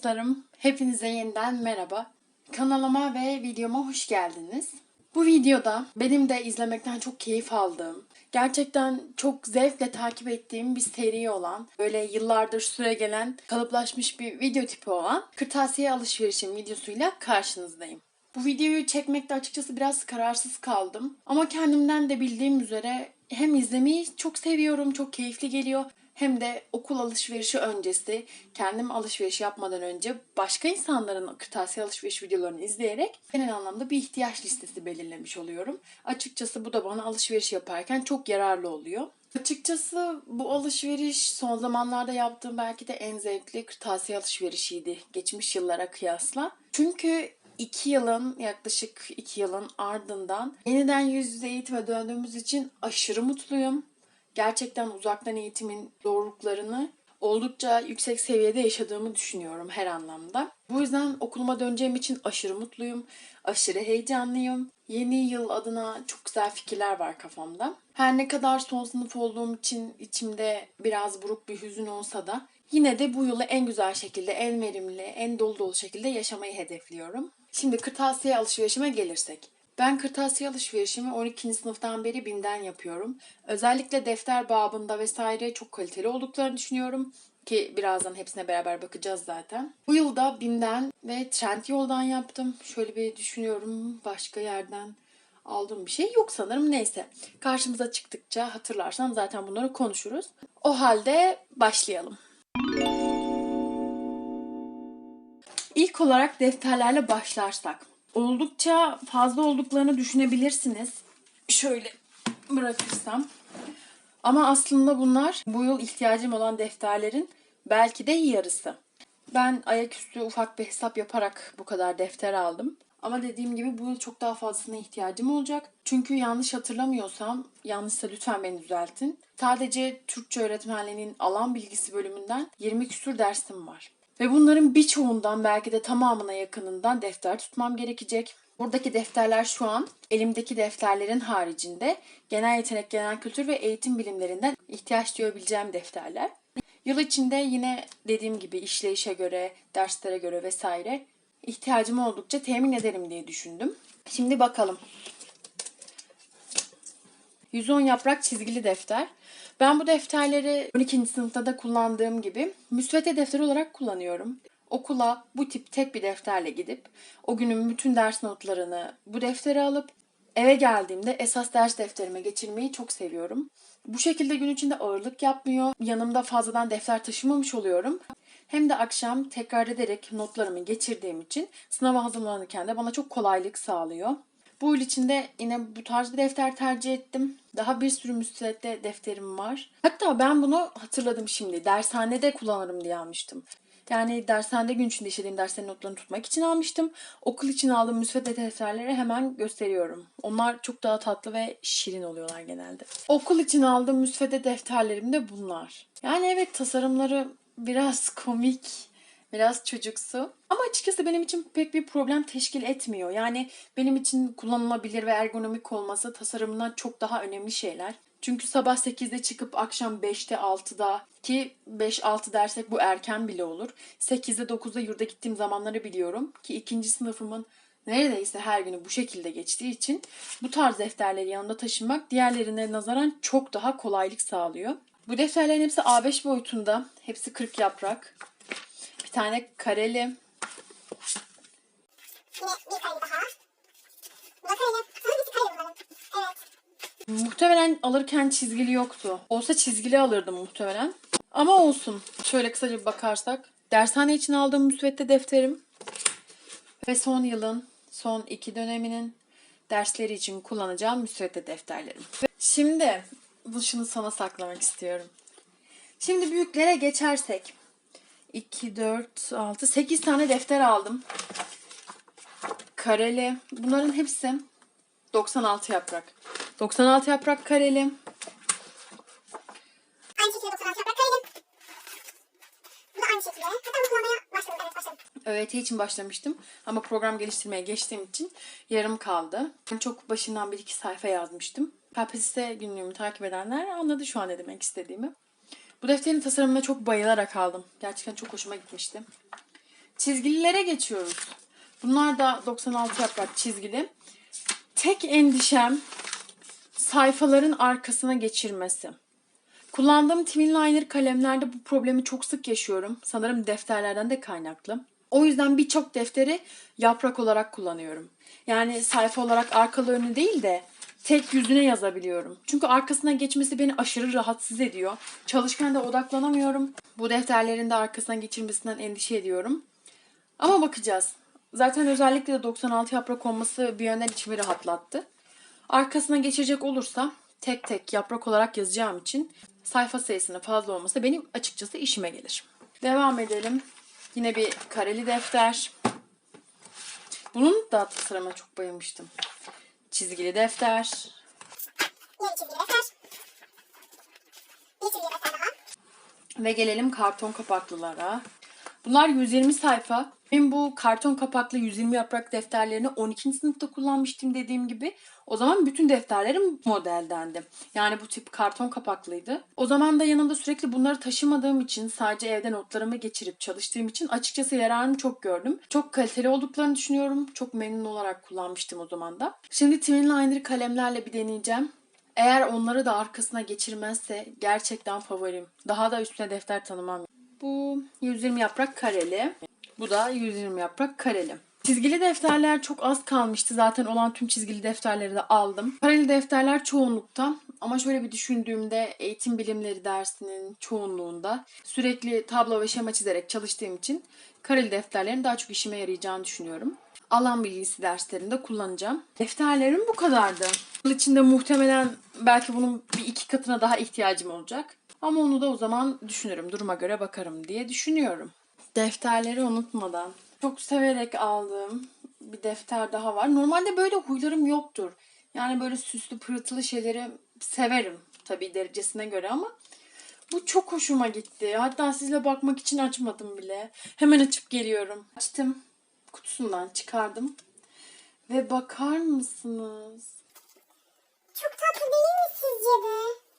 dostlarım, hepinize yeniden merhaba. Kanalıma ve videoma hoş geldiniz. Bu videoda benim de izlemekten çok keyif aldığım, gerçekten çok zevkle takip ettiğim bir seri olan, böyle yıllardır süre gelen, kalıplaşmış bir video tipi olan kırtasiye alışverişim videosuyla karşınızdayım. Bu videoyu çekmekte açıkçası biraz kararsız kaldım. Ama kendimden de bildiğim üzere hem izlemeyi çok seviyorum, çok keyifli geliyor. Hem de okul alışverişi öncesi, kendim alışveriş yapmadan önce başka insanların kırtasiye alışveriş videolarını izleyerek genel anlamda bir ihtiyaç listesi belirlemiş oluyorum. Açıkçası bu da bana alışveriş yaparken çok yararlı oluyor. Açıkçası bu alışveriş son zamanlarda yaptığım belki de en zevkli kırtasiye alışverişiydi geçmiş yıllara kıyasla. Çünkü iki yılın yaklaşık iki yılın ardından yeniden yüz yüze eğitime döndüğümüz için aşırı mutluyum. Gerçekten uzaktan eğitimin zorluklarını oldukça yüksek seviyede yaşadığımı düşünüyorum her anlamda. Bu yüzden okuluma döneceğim için aşırı mutluyum, aşırı heyecanlıyım. Yeni yıl adına çok güzel fikirler var kafamda. Her ne kadar son sınıf olduğum için içimde biraz buruk bir hüzün olsa da yine de bu yılı en güzel şekilde, en verimli, en dolu dolu şekilde yaşamayı hedefliyorum. Şimdi kırtasiye alışverişime gelirsek. Ben kırtasiye alışverişimi 12. sınıftan beri binden yapıyorum. Özellikle defter babında vesaire çok kaliteli olduklarını düşünüyorum. Ki birazdan hepsine beraber bakacağız zaten. Bu yılda BİM'den ve Trendyol'dan yaptım. Şöyle bir düşünüyorum başka yerden aldığım bir şey yok sanırım. Neyse karşımıza çıktıkça hatırlarsam zaten bunları konuşuruz. O halde başlayalım. İlk olarak defterlerle başlarsak. Oldukça fazla olduklarını düşünebilirsiniz. Şöyle bırakırsam. Ama aslında bunlar bu yıl ihtiyacım olan defterlerin belki de yarısı. Ben ayaküstü ufak bir hesap yaparak bu kadar defter aldım. Ama dediğim gibi bu yıl çok daha fazlasına ihtiyacım olacak. Çünkü yanlış hatırlamıyorsam, yanlışsa lütfen beni düzeltin. Sadece Türkçe öğretmenliğinin alan bilgisi bölümünden 20 küsur dersim var. Ve bunların birçoğundan belki de tamamına yakınından defter tutmam gerekecek. Buradaki defterler şu an elimdeki defterlerin haricinde genel yetenek, genel kültür ve eğitim bilimlerinden ihtiyaç duyabileceğim defterler. Yıl içinde yine dediğim gibi işleyişe göre, derslere göre vesaire ihtiyacım oldukça temin ederim diye düşündüm. Şimdi bakalım. 110 yaprak çizgili defter. Ben bu defterleri 12. sınıfta da kullandığım gibi müsvedde defter olarak kullanıyorum. Okula bu tip tek bir defterle gidip o günün bütün ders notlarını bu deftere alıp eve geldiğimde esas ders defterime geçirmeyi çok seviyorum. Bu şekilde gün içinde ağırlık yapmıyor. Yanımda fazladan defter taşımamış oluyorum. Hem de akşam tekrar ederek notlarımı geçirdiğim için sınava hazırlanırken de bana çok kolaylık sağlıyor. Bu yıl içinde yine bu tarz bir defter tercih ettim. Daha bir sürü müsvedde defterim var. Hatta ben bunu hatırladım şimdi. Dershanede kullanırım diye almıştım. Yani dershanede gün içinde işlediğim derslerin notlarını tutmak için almıştım. Okul için aldığım müsvedde defterleri hemen gösteriyorum. Onlar çok daha tatlı ve şirin oluyorlar genelde. Okul için aldığım müsvedde defterlerim de bunlar. Yani evet tasarımları biraz komik, biraz çocuksu. Ama açıkçası benim için pek bir problem teşkil etmiyor. Yani benim için kullanılabilir ve ergonomik olması tasarımından çok daha önemli şeyler. Çünkü sabah 8'de çıkıp akşam 5'te 6'da ki 5-6 dersek bu erken bile olur. 8'de 9'da yurda gittiğim zamanları biliyorum ki ikinci sınıfımın neredeyse her günü bu şekilde geçtiği için bu tarz defterleri yanında taşımak diğerlerine nazaran çok daha kolaylık sağlıyor. Bu defterlerin hepsi A5 boyutunda. Hepsi 40 yaprak. Bir tane kareli. Yine bir kareli daha. Bu da kareli. Hangisi kareli bunların? Evet. Muhtemelen alırken çizgili yoktu. Olsa çizgili alırdım muhtemelen. Ama olsun. Şöyle kısaca bir bakarsak. Dershane için aldığım müsvedde defterim. Ve son yılın, son iki döneminin dersleri için kullanacağım müsvedde defterlerim. Şimdi bu şunu sana saklamak istiyorum. Şimdi büyüklere geçersek. 2, 4, 6, 8 tane defter aldım. Kareli. Bunların hepsi 96 yaprak. 96 yaprak kareli. Aynı şekilde 96 yaprak kareli. Bu da aynı şekilde. Hatta bunu kullanmaya başladım. Evet başladım. ÖYT için başlamıştım ama program geliştirmeye geçtiğim için yarım kaldı. Çok başından bir iki sayfa yazmıştım. KPSS günlüğümü takip edenler anladı şu an ne demek istediğimi. Bu defterin tasarımına çok bayılarak aldım. Gerçekten çok hoşuma gitmişti. Çizgililere geçiyoruz. Bunlar da 96 yaprak çizgili. Tek endişem sayfaların arkasına geçirmesi. Kullandığım Twinliner kalemlerde bu problemi çok sık yaşıyorum. Sanırım defterlerden de kaynaklı. O yüzden birçok defteri yaprak olarak kullanıyorum. Yani sayfa olarak arkalı önü değil de tek yüzüne yazabiliyorum. Çünkü arkasına geçmesi beni aşırı rahatsız ediyor. Çalışırken de odaklanamıyorum. Bu defterlerin de arkasına geçirmesinden endişe ediyorum. Ama bakacağız. Zaten özellikle de 96 yaprak olması bir yönden içimi rahatlattı. Arkasına geçecek olursa tek tek yaprak olarak yazacağım için sayfa sayısının fazla olması benim açıkçası işime gelir. Devam edelim. Yine bir kareli defter. Bunun da tasarımına çok bayılmıştım. Çizgili defter. Yeni çizgili defter. Bir çizgili defter daha. Ve gelelim karton kapaklılara. Bunlar 120 sayfa. Ben bu karton kapaklı 120 yaprak defterlerini 12. sınıfta kullanmıştım dediğim gibi. O zaman bütün defterlerim modeldendi. Yani bu tip karton kapaklıydı. O zaman da yanımda sürekli bunları taşımadığım için sadece evde notlarımı geçirip çalıştığım için açıkçası yararını çok gördüm. Çok kaliteli olduklarını düşünüyorum. Çok memnun olarak kullanmıştım o zaman da. Şimdi Twinliner kalemlerle bir deneyeceğim. Eğer onları da arkasına geçirmezse gerçekten favorim. Daha da üstüne defter tanımam. Bu 120 yaprak kareli. Bu da 120 yaprak kareli. Çizgili defterler çok az kalmıştı. Zaten olan tüm çizgili defterleri de aldım. Kareli defterler çoğunlukta. Ama şöyle bir düşündüğümde eğitim bilimleri dersinin çoğunluğunda sürekli tablo ve şema çizerek çalıştığım için kareli defterlerin daha çok işime yarayacağını düşünüyorum. Alan bilgisi derslerinde kullanacağım. Defterlerim bu kadardı. Yıl içinde muhtemelen belki bunun bir iki katına daha ihtiyacım olacak. Ama onu da o zaman düşünürüm. Duruma göre bakarım diye düşünüyorum. Defterleri unutmadan. Çok severek aldığım bir defter daha var. Normalde böyle huylarım yoktur. Yani böyle süslü pırıltılı şeyleri severim. Tabii derecesine göre ama bu çok hoşuma gitti. Hatta sizle bakmak için açmadım bile. Hemen açıp geliyorum. Açtım. Kutusundan çıkardım. Ve bakar mısınız? Çok tatlı değil mi sizce de?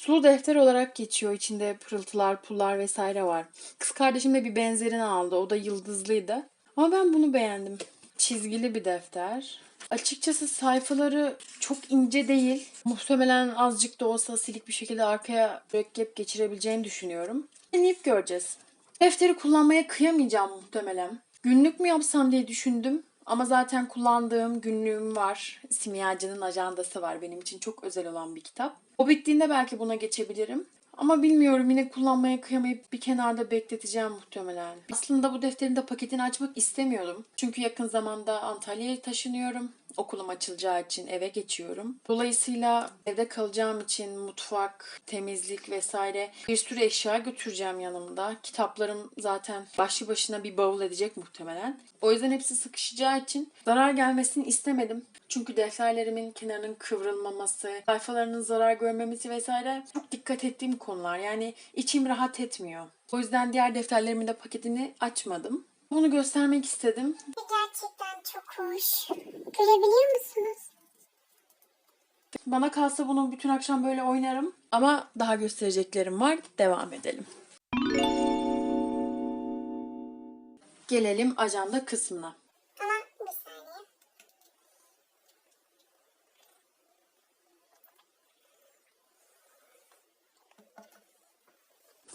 Sulu defter olarak geçiyor. İçinde pırıltılar, pullar vesaire var. Kız kardeşim de bir benzerini aldı. O da yıldızlıydı. Ama ben bunu beğendim. Çizgili bir defter. Açıkçası sayfaları çok ince değil. Muhtemelen azıcık da olsa silik bir şekilde arkaya mürekkep geçirebileceğini düşünüyorum. Deneyip göreceğiz. Defteri kullanmaya kıyamayacağım muhtemelen. Günlük mü yapsam diye düşündüm. Ama zaten kullandığım günlüğüm var. Simyacının ajandası var benim için çok özel olan bir kitap. O bittiğinde belki buna geçebilirim. Ama bilmiyorum yine kullanmaya kıyamayıp bir kenarda bekleteceğim muhtemelen. Aslında bu defterin de paketini açmak istemiyordum. Çünkü yakın zamanda Antalya'ya taşınıyorum. Okulum açılacağı için eve geçiyorum. Dolayısıyla evde kalacağım için mutfak, temizlik vesaire bir sürü eşya götüreceğim yanımda. Kitaplarım zaten başlı başına bir bavul edecek muhtemelen. O yüzden hepsi sıkışacağı için zarar gelmesini istemedim. Çünkü defterlerimin kenarının kıvrılmaması, sayfalarının zarar görmemesi vesaire çok dikkat ettiğim konular. Yani içim rahat etmiyor. O yüzden diğer defterlerimin de paketini açmadım. Bunu göstermek istedim. Gerçekten çok hoş. Görebiliyor musunuz? Bana kalsa bunu bütün akşam böyle oynarım. Ama daha göstereceklerim var. Devam edelim. Gelelim ajanda kısmına. Ama bir saniye.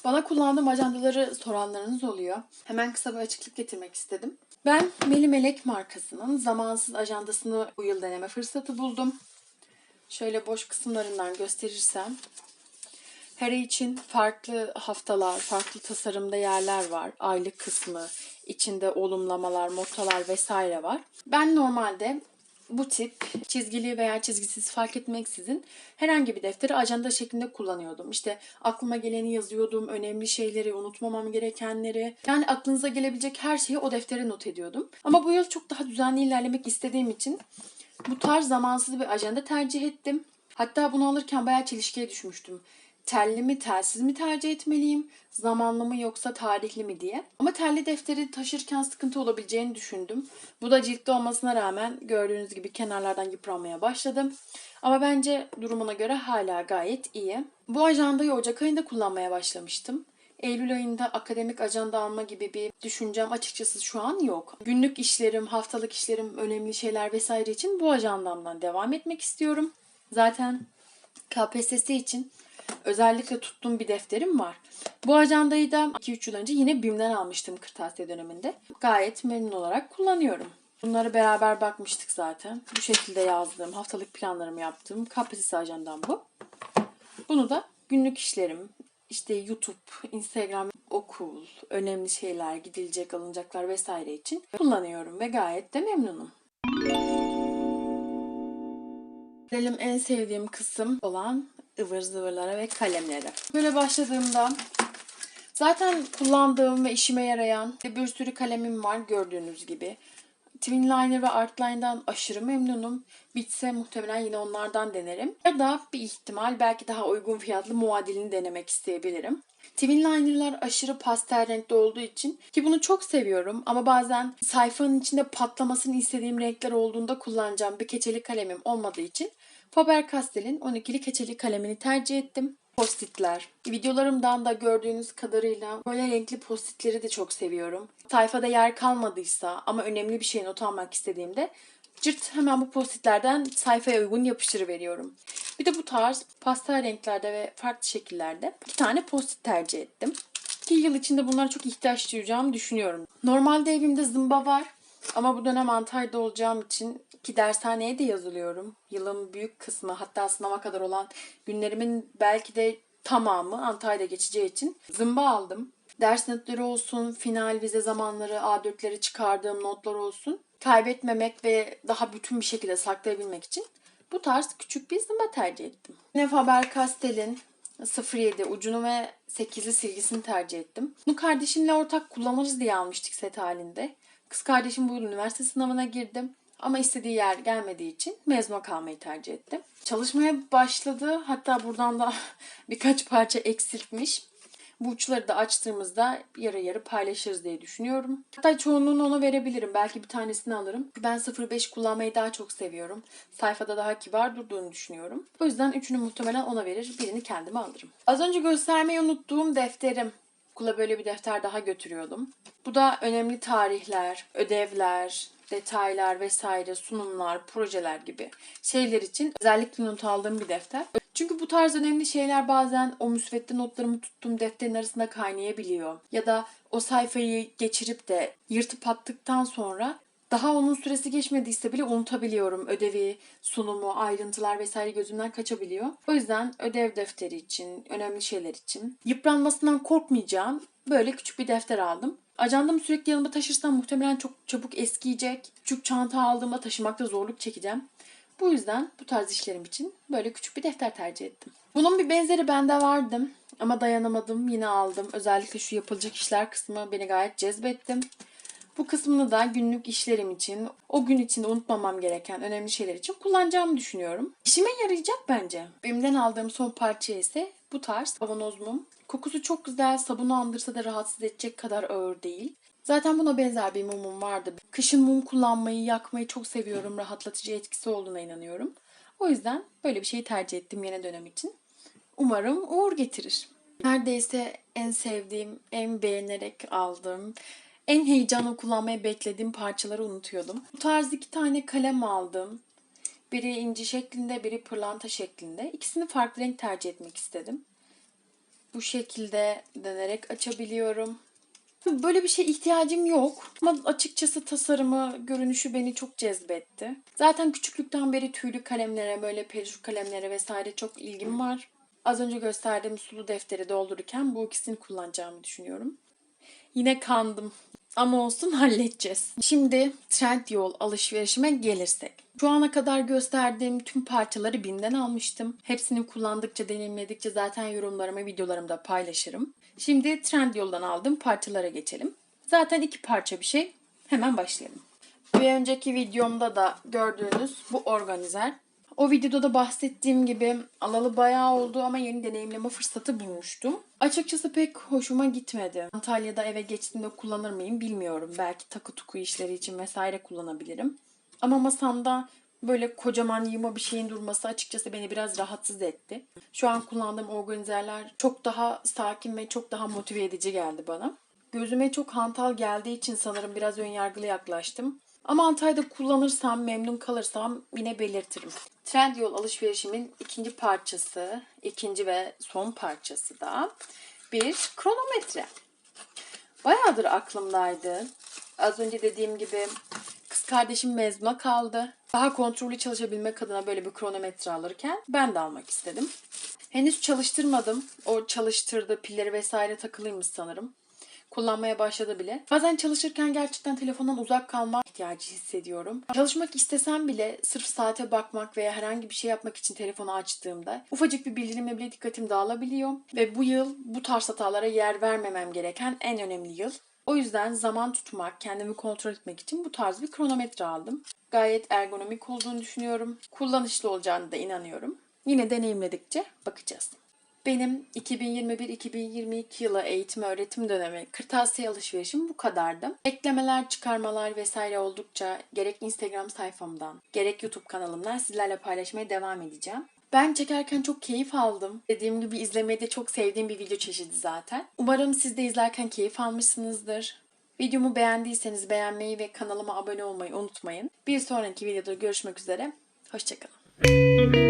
Bana kullandığım ajandaları soranlarınız oluyor. Hemen kısa bir açıklık getirmek istedim. Ben Meli Melek markasının zamansız ajandasını bu yıl deneme fırsatı buldum. Şöyle boş kısımlarından gösterirsem. Her ay için farklı haftalar, farklı tasarımda yerler var. Aylık kısmı, içinde olumlamalar, mottalar vesaire var. Ben normalde bu tip çizgili veya çizgisiz fark etmeksizin herhangi bir defteri ajanda şeklinde kullanıyordum. İşte aklıma geleni yazıyordum, önemli şeyleri, unutmamam gerekenleri. Yani aklınıza gelebilecek her şeyi o deftere not ediyordum. Ama bu yıl çok daha düzenli ilerlemek istediğim için bu tarz zamansız bir ajanda tercih ettim. Hatta bunu alırken bayağı çelişkiye düşmüştüm. Telli mi, telsiz mi tercih etmeliyim? Zamanlı mı yoksa tarihli mi diye. Ama telli defteri taşırken sıkıntı olabileceğini düşündüm. Bu da ciltli olmasına rağmen gördüğünüz gibi kenarlardan yıpranmaya başladım. Ama bence durumuna göre hala gayet iyi. Bu ajandayı Ocak ayında kullanmaya başlamıştım. Eylül ayında akademik ajanda alma gibi bir düşüncem açıkçası şu an yok. Günlük işlerim, haftalık işlerim, önemli şeyler vesaire için bu ajandamdan devam etmek istiyorum. Zaten KPSS için özellikle tuttuğum bir defterim var. Bu ajandayı da 2-3 yıl önce yine BİM'den almıştım kırtasiye döneminde. Gayet memnun olarak kullanıyorum. Bunları beraber bakmıştık zaten. Bu şekilde yazdığım, haftalık planlarımı yaptığım KPSS ajandam bu. Bunu da günlük işlerim, işte YouTube, Instagram, okul, önemli şeyler, gidilecek, alınacaklar vesaire için kullanıyorum ve gayet de memnunum. Gelelim en sevdiğim kısım olan ıvır zıvırlara ve kalemlere. Böyle başladığımda zaten kullandığım ve işime yarayan bir sürü kalemim var gördüğünüz gibi. Twinliner ve Artline'dan aşırı memnunum. Bitse muhtemelen yine onlardan denerim. Ya da bir ihtimal belki daha uygun fiyatlı muadilini denemek isteyebilirim. Twinliner'lar aşırı pastel renkte olduğu için ki bunu çok seviyorum ama bazen sayfanın içinde patlamasını istediğim renkler olduğunda kullanacağım bir keçeli kalemim olmadığı için Faber-Castell'in 12'li keçeli kalemini tercih ettim. Postitler. Videolarımdan da gördüğünüz kadarıyla böyle renkli postitleri de çok seviyorum. Sayfada yer kalmadıysa ama önemli bir şey not almak istediğimde cırt hemen bu postitlerden sayfaya uygun yapıştırıveriyorum. Bir de bu tarz pastel renklerde ve farklı şekillerde iki tane postit tercih ettim. İki yıl içinde bunlara çok ihtiyaç duyacağımı düşünüyorum. Normalde evimde zımba var ama bu dönem Antalya'da olacağım için ki dershaneye de yazılıyorum. Yılın büyük kısmı hatta sınava kadar olan günlerimin belki de tamamı Antalya'da geçeceği için zımba aldım. Ders notları olsun, final vize zamanları, A4'leri çıkardığım notlar olsun. Kaybetmemek ve daha bütün bir şekilde saklayabilmek için bu tarz küçük bir zımba tercih ettim. Yine Faber-Castell'in 07 ucunu ve 8'li silgisini tercih ettim. Bunu kardeşimle ortak kullanırız diye almıştık set halinde. Kız kardeşim bu üniversite sınavına girdim. Ama istediği yer gelmediği için mezuna kalmayı tercih ettim. Çalışmaya başladı. Hatta buradan da birkaç parça eksiltmiş. Bu uçları da açtığımızda yarı yarı paylaşırız diye düşünüyorum. Hatta çoğunluğunu ona verebilirim. Belki bir tanesini alırım. Ben 05 kullanmayı daha çok seviyorum. Sayfada daha kibar durduğunu düşünüyorum. O yüzden üçünü muhtemelen ona verir. Birini kendime alırım. Az önce göstermeyi unuttuğum defterim. Okula böyle bir defter daha götürüyordum. Bu da önemli tarihler, ödevler, detaylar vesaire, sunumlar, projeler gibi şeyler için özellikle not aldığım bir defter. Çünkü bu tarz önemli şeyler bazen o müsvedde notlarımı tuttuğum defterin arasında kaynayabiliyor. Ya da o sayfayı geçirip de yırtıp attıktan sonra daha onun süresi geçmediyse bile unutabiliyorum. Ödevi, sunumu, ayrıntılar vesaire gözümden kaçabiliyor. O yüzden ödev defteri için, önemli şeyler için yıpranmasından korkmayacağım böyle küçük bir defter aldım. Ajandamı sürekli yanımda taşırsam muhtemelen çok çabuk eskiyecek. Küçük çanta aldığımda taşımakta zorluk çekeceğim. Bu yüzden bu tarz işlerim için böyle küçük bir defter tercih ettim. Bunun bir benzeri bende vardı ama dayanamadım yine aldım. Özellikle şu yapılacak işler kısmı beni gayet cezbetti. Bu kısmını da günlük işlerim için, o gün içinde unutmamam gereken önemli şeyler için kullanacağımı düşünüyorum. İşime yarayacak bence. Bim'den aldığım son parça ise bu tarz kavanoz mum. Kokusu çok güzel, sabunu andırsa da rahatsız edecek kadar ağır değil. Zaten buna benzer bir mumum vardı. Kışın mum kullanmayı, yakmayı çok seviyorum. Rahatlatıcı etkisi olduğuna inanıyorum. O yüzden böyle bir şeyi tercih ettim yeni dönem için. Umarım uğur getirir. Neredeyse en sevdiğim, en beğenerek aldığım, en heyecanla kullanmayı beklediğim parçaları unutuyordum. Bu tarz iki tane kalem aldım. Biri inci şeklinde, biri pırlanta şeklinde. İkisini farklı renk tercih etmek istedim. Bu şekilde denerek açabiliyorum. Böyle bir şey ihtiyacım yok. Ama açıkçası tasarımı, görünüşü beni çok cezbetti. Zaten küçüklükten beri tüylü kalemlere, böyle peluş kalemlere vesaire çok ilgim var. Az önce gösterdiğim sulu defteri doldururken bu ikisini kullanacağımı düşünüyorum. Yine kandım. Ama olsun halledeceğiz. Şimdi Trendyol alışverişime gelirsek. Şu ana kadar gösterdiğim tüm parçaları BİM'den almıştım. Hepsini kullandıkça, deneyimledikçe zaten yorumlarımı, videolarımda paylaşırım. Şimdi Trendyol'dan aldığım parçalara geçelim. Zaten iki parça bir şey. Hemen başlayalım. Bir önceki videomda da gördüğünüz bu organizer. O videoda da bahsettiğim gibi alalı bayağı oldu ama yeni deneyimleme fırsatı bulmuştum. Açıkçası pek hoşuma gitmedi. Antalya'da eve geçtiğimde kullanır mıyım bilmiyorum. Belki takı tuku işleri için vesaire kullanabilirim. Ama masamda Böyle kocaman yığma bir şeyin durması açıkçası beni biraz rahatsız etti. Şu an kullandığım organizerler çok daha sakin ve çok daha motive edici geldi bana. Gözüme çok hantal geldiği için sanırım biraz önyargılı yaklaştım. Ama Antalya'da kullanırsam, memnun kalırsam yine belirtirim. Trendyol alışverişimin ikinci parçası, ikinci ve son parçası da bir kronometre. Bayağıdır aklımdaydı. Az önce dediğim gibi kız kardeşim mezuna kaldı. Daha kontrollü çalışabilmek adına böyle bir kronometre alırken ben de almak istedim. Henüz çalıştırmadım. O çalıştırdı, pilleri vesaire takılıymış sanırım. Kullanmaya başladı bile. Bazen çalışırken gerçekten telefondan uzak kalma ihtiyacı hissediyorum. Çalışmak istesem bile sırf saate bakmak veya herhangi bir şey yapmak için telefonu açtığımda ufacık bir bildirimle bile dikkatim dağılabiliyor. Ve bu yıl bu tarz hatalara yer vermemem gereken en önemli yıl. O yüzden zaman tutmak, kendimi kontrol etmek için bu tarz bir kronometre aldım. Gayet ergonomik olduğunu düşünüyorum. Kullanışlı olacağını da inanıyorum. Yine deneyimledikçe bakacağız. Benim 2021-2022 yılı eğitim öğretim dönemi kırtasiye alışverişim bu kadardı. Eklemeler, çıkarmalar vesaire oldukça gerek Instagram sayfamdan, gerek YouTube kanalımdan sizlerle paylaşmaya devam edeceğim. Ben çekerken çok keyif aldım. Dediğim gibi izlemeyi de çok sevdiğim bir video çeşidi zaten. Umarım siz de izlerken keyif almışsınızdır. Videomu beğendiyseniz beğenmeyi ve kanalıma abone olmayı unutmayın. Bir sonraki videoda görüşmek üzere. Hoşçakalın.